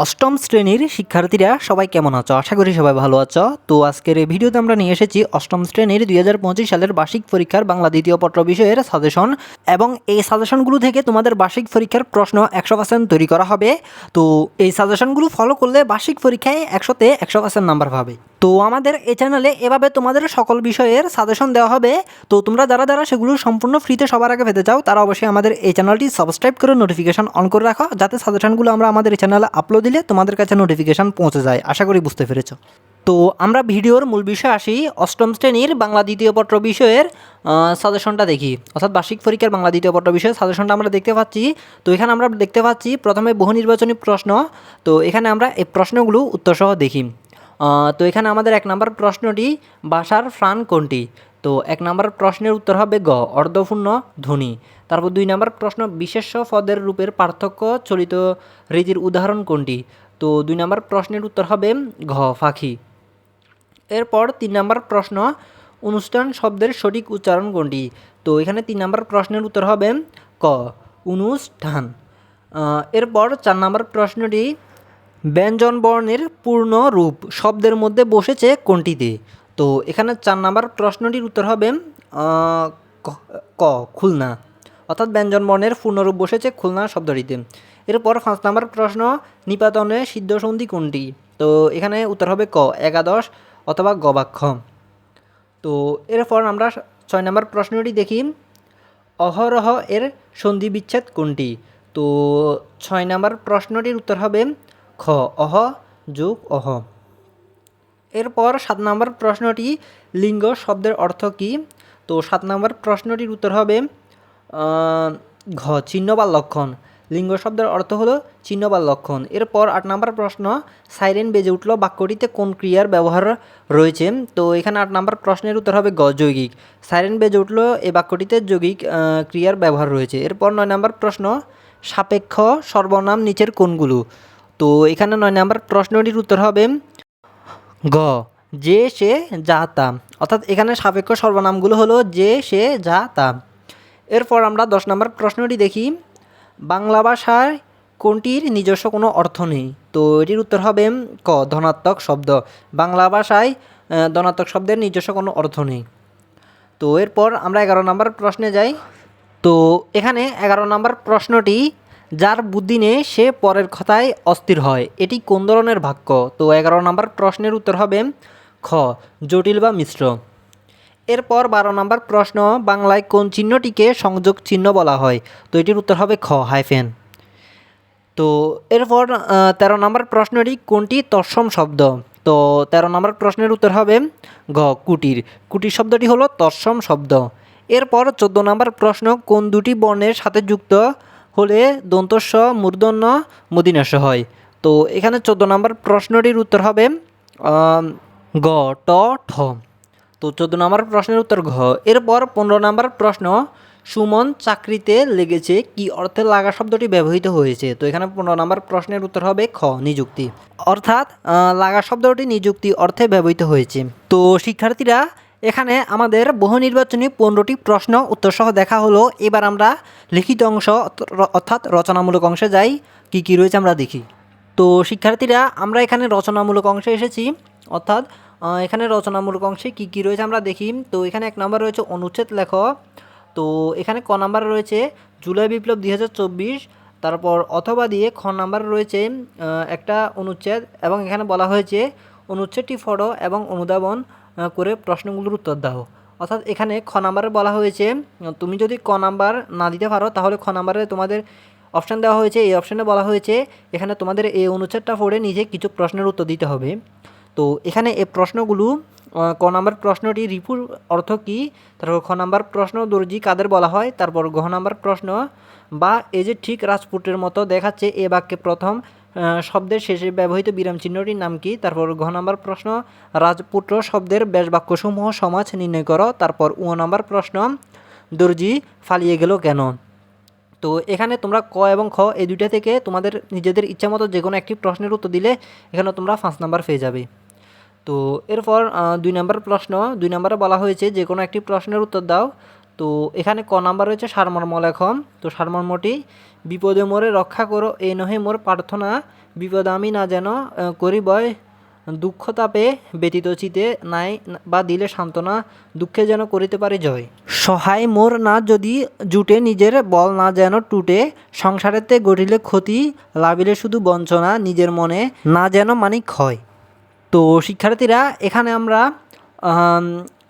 অষ্টম শ্রেণির শিক্ষার্থীরা সবাই কেমন আছো? আশা করি সবাই ভালো আছো। তো আজকের এই ভিডিওতে আমরা নিয়ে এসেছি অষ্টম শ্রেণির দুই হাজার পঁচিশ সালের বার্ষিক পরীক্ষার বাংলা দ্বিতীয় পত্র বিষয়ের সাজেশন এবং এই সাজেশনগুলো থেকে তোমাদের বার্ষিক পরীক্ষার প্রশ্ন একশো পার্সেন্ট তৈরি করা হবে। তো এই সাজেশনগুলো ফলো করলে বার্ষিক পরীক্ষায় একশোতে একশো পার্সেন্ট নাম্বার পাবে। তো আমাদের এই চ্যানেলে এভাবে তোমাদের সকল বিষয়ের সাজেশন দেওয়া হবে। তো তোমরা যারা যারা সেগুলো সম্পূর্ণ ফ্রিতে সবার আগে পেতে চাও, তারা অবশ্যই আমাদের এই চ্যানেলটি সাবস্ক্রাইব করে নোটিফিকেশন অন করে রাখো। যাতে সাজেশনগুলো আমরা আমাদের এই চ্যানেলে আপলোড দিলে তোমাদের কাছে নোটিফিকেশন পৌঁছে যায়। আশা করি বুঝতে পেরেছ। তো আমরা ভিডিওর মূল বিষয় আসি। অষ্টম শ্রেণির বাংলা দ্বিতীয় পত্র বিষয়ের সাজেশনটা দেখি। অর্থাৎ বার্ষিক পরীক্ষার বাংলা দ্বিতীয় পত্র বিষয়ের সাজেশনটা আমরা দেখতে পাচ্ছি। তো এখানে আমরা দেখতে পাচ্ছি, প্রথমে বহু নির্বাচনী প্রশ্ন। তো এখানে আমরা এই প্রশ্নগুলো উত্তরসহ দেখি। তো এখানে আমাদের এক নম্বর প্রশ্নটি ভাষার প্রাণ কোনটি? তো এক নম্বর প্রশ্নের উত্তর হবে গ, অর্ধপূর্ণ, ধ্বনি। তারপর দুই নম্বর প্রশ্ন, বিশেষ্য পদের রূপের পার্থক্য চলিত রীতির উদাহরণ কোনটি? তো দুই নম্বর প্রশ্নের উত্তর হবে ঘ পাখি এরপর তিন নম্বর প্রশ্ন, অনুষ্ঠান শব্দের সঠিক উচ্চারণ কোনটি? তো এখানে তিন নম্বর প্রশ্নের উত্তর হবে ক, অনুষ্ঠান। এরপর চার নম্বর প্রশ্নটি ব্যঞ্জন বর্ণের পূর্ণ রূপ শব্দের মধ্যে বসেছে কোনটিতে? তো এখানে চার নাম্বার প্রশ্নটির উত্তর হবে ক- খুলনা। অর্থাৎ ব্যঞ্জন বর্ণের পূর্ণরূপ বসেছে খুলনা শব্দটিতে। এরপর পাঁচ নাম্বার প্রশ্ন, নিপাতনে সিদ্ধসন্ধি কোনটি? তো এখানে উত্তর হবে ক, একাদশ অথবা গবাক্ষ তো এরপর আমরা ছয় নম্বর প্রশ্নটি দেখি, অহরহ এর সন্ধি বিচ্ছেদ কোনটি? তো ছয় নম্বর প্রশ্নটির উত্তর হবে, খ, অহ, যোগ, অহ। এরপর সাত নম্বর প্রশ্নটি লিঙ্গ শব্দের অর্থ কী? তো সাত নম্বর প্রশ্নটির উত্তর হবে ঘ, চিহ্ন বা লক্ষণ। লিঙ্গ শব্দের অর্থ হলো চিহ্ন বা লক্ষণ। এরপর আট নম্বর প্রশ্ন, সাইরেন বেজে উঠল বাক্যটিতে কোন ক্রিয়ার ব্যবহার রয়েছে? তো এখানে আট নম্বর প্রশ্নের উত্তর হবে, গ, যৌগিক। সাইরেন বেজে উঠল এই বাক্যটিতে যৌগিক ক্রিয়ার ব্যবহার রয়েছে। এরপর নয় নম্বর প্রশ্ন, সাপেক্ষ সর্বনাম নিচের কোনগুলো? তো এখানে নয় নম্বর প্রশ্নটির উত্তর হবে গ, যে সে যা তা অর্থাৎ এখানে সাপেক্ষ সর্বনামগুলো হলো যে সে যা তা এরপর আমরা দশ নম্বর প্রশ্নটি দেখি। বাংলা ভাষায় কোনটির নিজস্ব কোনো অর্থ নেই? তো এটির উত্তর হবে ক, ধনাত্মক শব্দ। বাংলা ভাষায় ধনাত্মক শব্দের নিজস্ব কোনো অর্থ নেই। তো এরপর আমরা এগারো নম্বর প্রশ্নে যাই। তো এখানে এগারো নম্বর প্রশ্নটি যার বুদ্ধি নেই সে পরের কথায় অস্থির হয়। এটি কোন ধরনের বাক্য তো এগারো নম্বর প্রশ্নের উত্তর হবে খ, জটিল বা মিশ্র। এরপর বারো নম্বর প্রশ্ন, বাংলায় কোন চিহ্নটিকে সংযোগ চিহ্ন বলা হয়? তো এটির উত্তর হবে খ, হাইফেন। তো এরপর তেরো নম্বর প্রশ্নটি কোনটি? তৎসম শব্দ। তো তেরো নম্বর প্রশ্নের উত্তর হবে ঘ, কুটির। কুটির শব্দটি হলো তৎসম শব্দ। এরপর চোদ্দ নম্বর প্রশ্ন, কোন দুটি বর্ণের সাথে যুক্ত? হলে দন্তস্ব, মূর্ধন্য মদিনাস্য হয়। তো এখানে চোদ্দ নম্বর প্রশ্নটির উত্তর হবে গ ট, ঠ। তো চোদ্দ নম্বর প্রশ্নের উত্তর ঘ। এরপর পনেরো নম্বর প্রশ্ন, সুমন চাকরিতে লেগেছে কি অর্থে লাগা শব্দটি ব্যবহৃত হয়েছে? তো এখানে পনেরো নম্বর প্রশ্নের উত্তর হবে খ, নিযুক্তি। অর্থাৎ লাগা শব্দটি নিযুক্তি অর্থে ব্যবহৃত হয়েছে। তো শিক্ষার্থীরা এখানে আমাদের বহু নির্বাচনী পনেরোটি প্রশ্ন উত্তরসহ দেখা হলো। এবার আমরা লিখিত অংশ অর্থাৎ রচনামূলক অংশে যাই। কি কি রয়েছে আমরা দেখি। তো শিক্ষার্থীরা আমরা এখানে রচনামূলক অংশে এসেছি। অর্থাৎ এখানে রচনামূলক অংশে কি কি রয়েছে আমরা দেখি। তো এখানে এক নম্বর রয়েছে অনুচ্ছেদ লেখ। তো এখানে ক নাম্বার রয়েছে জুলাই বিপ্লব দুই হাজার চব্বিশ। তারপর অথবা দিয়ে খ নাম্বার রয়েছে একটা অনুচ্ছেদ এবং এখানে বলা হয়েছে অনুচ্ছেদটি ফটো এবং অনুধাবন। আহ, করে প্রশ্নগুলোর উত্তর দাও। অর্থাৎ এখানে খ নাম্বারে বলা হয়েছে, তুমি যদি ক নাম্বার না দিতে পারো, তাহলে খ নাম্বারে তোমাদের অপশান দেওয়া হয়েছে। এই অপশানে বলা হয়েছে, এখানে তোমাদের এই অনুচ্ছেদটা পড়ে নিজে কিছু প্রশ্নের উত্তর দিতে হবে। তো এখানে এই প্রশ্নগুলো ক নাম্বার প্রশ্নটি রিপুর অর্থ কী? তারপর খ নাম্বার প্রশ্ন দর্জি কাদের বলা হয়? তারপর ঘ নাম্বার প্রশ্ন, বা এই যে ঠিক রাজপুত্রের মতো দেখাচ্ছে এ বাক্যে প্রথম শব্দের শেষে ব্যবহৃত বিরাম চিহ্নটির নাম কি? তারপর ঘ নাম্বার প্রশ্ন, রাজপুত্র শব্দের ব্যাস বাক্যসমূহ সমাজ নির্ণয় করো। তারপর উ নাম্বার প্রশ্ন, দর্জি ফালিয়ে গেল কেন? তো এখানে তোমরা ক এবং খ এই দুইটা থেকে তোমাদের নিজেদের ইচ্ছা মতো যে কোনো একটি প্রশ্নের উত্তর দিলে এখানে তোমরা পাঁচ নাম্বার পেয়ে যাবে। তো এরপর দুই নম্বর প্রশ্ন, দুই নম্বরে বলা হয়েছে যে কোনো একটি প্রশ্নের উত্তর দাও। তো এখানে ক নাম্বার রয়েছে সারমর্ম লেখন তো সারমর্মটি, বিপদে মোরে রক্ষা করো এই নহে মোর প্রার্থনা। বিপদ আমি না যেন করিবয়। দুঃখ তাপে ব্যতীত চিতে নাই বা দিলে সান্ত্বনা। দুঃখে যেন করিতে পারি জয়। সহায় মোর না যদি জুটে নিজের বল না যেন টুটে। সংসারেতে গড়িলে ক্ষতি, লাভিলে শুধু বঞ্চনা নিজের মনে। না যেন মানিক হয়। তো শিক্ষার্থীরা, এখানে আমরা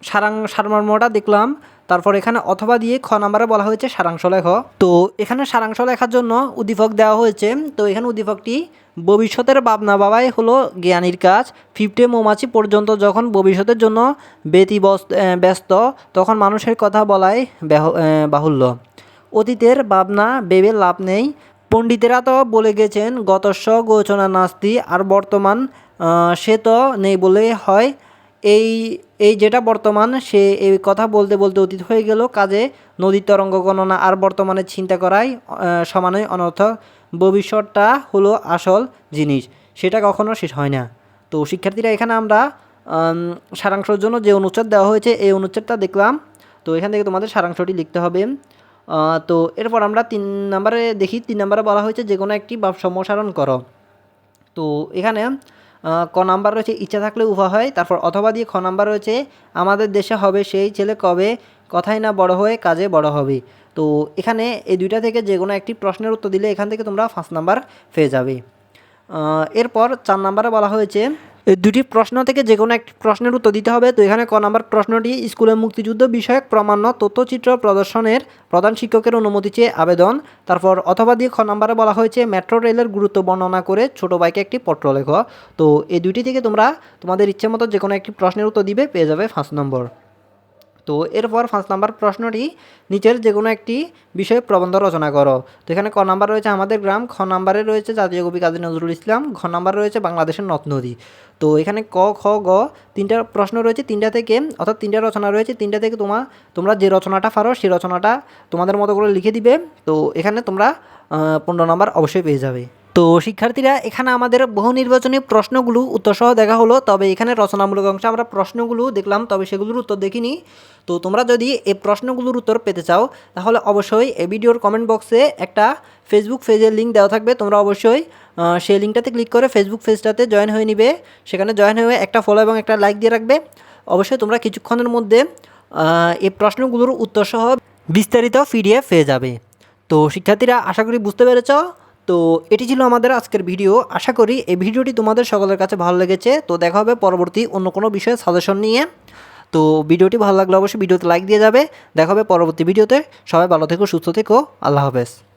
সারাং, সারমর্মটা দেখলাম। তারপর এখানে অথবা দিয়ে খ নাম্বারে বলা হয়েছে সারাংশ লেখ তো এখানে সারাংশ লেখার জন্য উদ্দীপক দেওয়া হয়েছে। তো এখানে উদ্দীপকটি, ভবিষ্যতের ভাবনা বাবাই হলো জ্ঞানীর কাজ। ফিফটে মৌমাছি পর্যন্ত যখন ভবিষ্যতের জন্য ব্যতি ব্যস্ত, তখন মানুষের কথা বলাই বাহুল্য। অতীতের ভাবনা ভেবে লাভ নেই। পণ্ডিতেরা তো বলে গেছেন, গতস্ব গোচনা নাস্তি আর বর্তমান সে তো নেই বলে হয়। এই এই যেটা বর্তমান, সে এই কথা বলতে বলতে অতীত হয়ে গেল। কাজে নদীর তরঙ্গ গণনা আর বর্তমানে চিন্তা করাই সমানই অনর্থক ভবিষ্যৎটা হলো আসল জিনিস, সেটা কখনো শেষ হয় না। তো শিক্ষার্থীরা, এখানে আমরা সারাংশর জন্য যে অনুচ্ছেদ দেওয়া হয়েছে, এই অনুচ্ছেদটা দেখলাম। তো এখান থেকে তোমাদের সারাংশটি লিখতে হবে। তো এরপর আমরা তিন নম্বরে দেখি। তিন নম্বরে বলা হয়েছে, যে কোনো একটি ভাব সম্প্রসারণ করো। তো এখানে ক নাম্বার রয়েছে, ইচ্ছা থাকলে উভা হয়। তারপর অথবা দিয়ে খ নাম্বার রয়েছে, আমাদের দেশে হবে সেই ছেলে কবে? কথাই না বড় হয়ে কাজে বড় হবে। তো এখানে এই দুইটা থেকে যে কোনো একটি প্রশ্নের উত্তর দিলে এখান থেকে তোমরা ফার্স্ট নাম্বার পেয়ে যাবে। এরপর চার নাম্বারে বলা হয়েছে দুটি প্রশ্ন থেকে যে কোনো একটি প্রশ্নের উত্তর দিতে হবে। তো এখানে ক নম্বর প্রশ্নটি স্কুলে মুক্তিযুদ্ধ বিষয়ক প্রামাণ্য তথ্যচিত্র প্রদর্শনের প্রধান শিক্ষকের অনুমতি চেয়ে আবেদন। তারপর অথবা দিয়ে খ নাম্বারে বলা হয়েছে, মেট্রো রেলের গুরুত্ব বর্ণনা করে ছোট বাইকে একটি পত্র লেখো। তো এই দুটি থেকে তোমরা তোমাদের ইচ্ছে মতো যে কোনো একটি প্রশ্নের উত্তর দিবে, পেয়ে যাবে ফার্স্ট নম্বর। তো এরপর পাঁচ নাম্বার প্রশ্নটি, নিচের যে কোনো একটি বিষয়ে প্রবন্ধ রচনা করো। তো এখানে ক নাম্বার রয়েছে আমাদের গ্রাম, খ নাম্বারে রয়েছে জাতীয় কবি কাজী নজরুল ইসলাম, ঘ নাম্বার রয়েছে বাংলাদেশের নদ নদী। তো এখানে ক, খ, গ, তিনটা প্রশ্ন রয়েছে, তিনটা থেকে, অর্থাৎ তিনটা রচনা রয়েছে, তিনটা থেকে তোমার তোমরা যে রচনাটা পারো সেই রচনাটা তোমাদের মতো করে লিখে দিবে। তো এখানে তোমরা পনেরো নাম্বার অবশ্যই পেয়ে যাবে। তো শিক্ষার্থীরা, এখানে আমাদের বহু নির্বাচনী প্রশ্নগুলো উত্তরসহ দেখা হলো, তবে এখানে রচনামূলক অংশে আমরা প্রশ্নগুলো দেখলাম, তবে সেগুলোর উত্তর দেখিনি। তো তোমরা যদি এই প্রশ্নগুলোর উত্তর পেতে চাও, তাহলে অবশ্যই এই ভিডিওর কমেন্ট বক্সে একটা ফেসবুক পেজের লিঙ্ক দেওয়া থাকবে। তোমরা অবশ্যই সেই লিঙ্কটাতে ক্লিক করে ফেসবুক পেজটাতে জয়েন হয়ে নিবে। সেখানে জয়েন হয়ে একটা ফলো এবং একটা লাইক দিয়ে রাখবে। অবশ্যই তোমরা কিছুক্ষণের মধ্যে এই প্রশ্নগুলোর উত্তরসহ বিস্তারিত পিডিএফ পেয়ে যাবে। তো শিক্ষার্থীরা, আশা করি বুঝতে পেরেছ। তো এটি ছিল আমাদের আজকের ভিডিও। আশা করি এই ভিডিওটি তোমাদের সকলের কাছে ভালো লেগেছে। তো দেখা হবে পরবর্তী অন্য কোনো বিষয়ে সাজেশন নিয়ে। তো ভিডিওটি ভালো লাগলে অবশ্যই ভিডিওতে লাইক দিয়ে যাবে। দেখা হবে পরবর্তী ভিডিওতে। সবাই ভালো থেকো, সুস্থ থেকো। আল্লাহ হাফেজ।